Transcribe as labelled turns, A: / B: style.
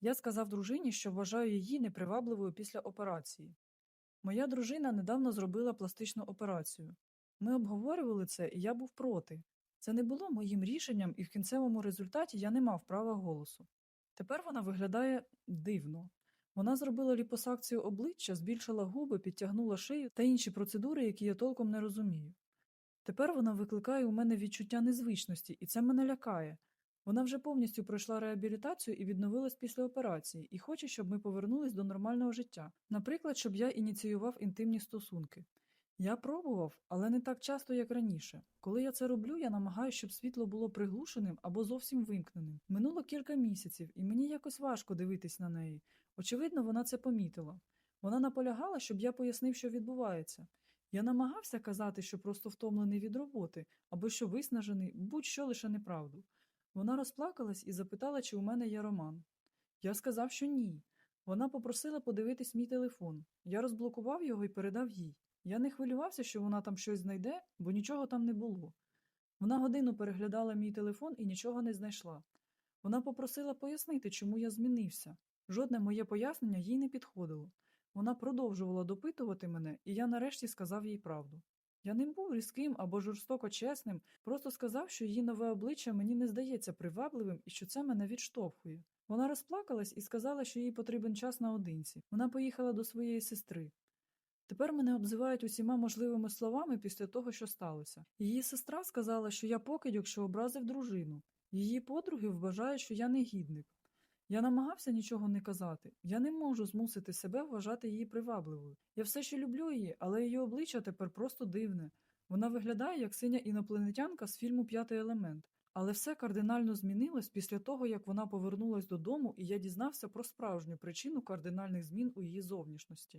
A: Я сказав дружині, що вважаю її непривабливою після операції. Моя дружина недавно зробила пластичну операцію. Ми обговорювали це, і я був проти. Це не було моїм рішенням, і в кінцевому результаті я не мав права голосу. Тепер вона виглядає дивно. Вона зробила ліпосакцію обличчя, збільшила губи, підтягнула шию та інші процедури, які я толком не розумію. Тепер вона викликає у мене відчуття незвичності, і це мене лякає. Вона вже повністю пройшла реабілітацію і відновилась після операції, і хоче, щоб ми повернулись до нормального життя. Наприклад, щоб я ініціював інтимні стосунки. Я пробував, але не так часто, як раніше. Коли я це роблю, я намагаюся, щоб світло було приглушеним або зовсім вимкненим. Минуло кілька місяців, і мені якось важко дивитись на неї. Очевидно, вона це помітила. Вона наполягала, щоб я пояснив, що відбувається. Я намагався казати, що просто втомлений від роботи, або що виснажений, будь-що лише неправду. Вона розплакалась і запитала, чи у мене є роман. Я сказав, що ні. Вона попросила подивитись мій телефон. Я розблокував його і передав їй. Я не хвилювався, що вона там щось знайде, бо нічого там не було. Вона годину переглядала мій телефон і нічого не знайшла. Вона попросила пояснити, чому я змінився. Жодне моє пояснення їй не підходило. Вона продовжувала допитувати мене, і я нарешті сказав їй правду. Я не був різким або жорстоко чесним, просто сказав, що її нове обличчя мені не здається привабливим і що це мене відштовхує. Вона розплакалась і сказала, що їй потрібен час наодинці. Вона поїхала до своєї сестри. Тепер мене обзивають усіма можливими словами після того, що сталося. Її сестра сказала, що я покидьок, що образив дружину. Її подруги вважають, що я негідник. Я намагався нічого не казати. Я не можу змусити себе вважати її привабливою. Я все ще люблю її, але її обличчя тепер просто дивне. Вона виглядає як синя інопланетянка з фільму П'ятий елемент. Але все кардинально змінилось після того, як вона повернулась додому, і я дізнався про справжню причину кардинальних змін у її зовнішності.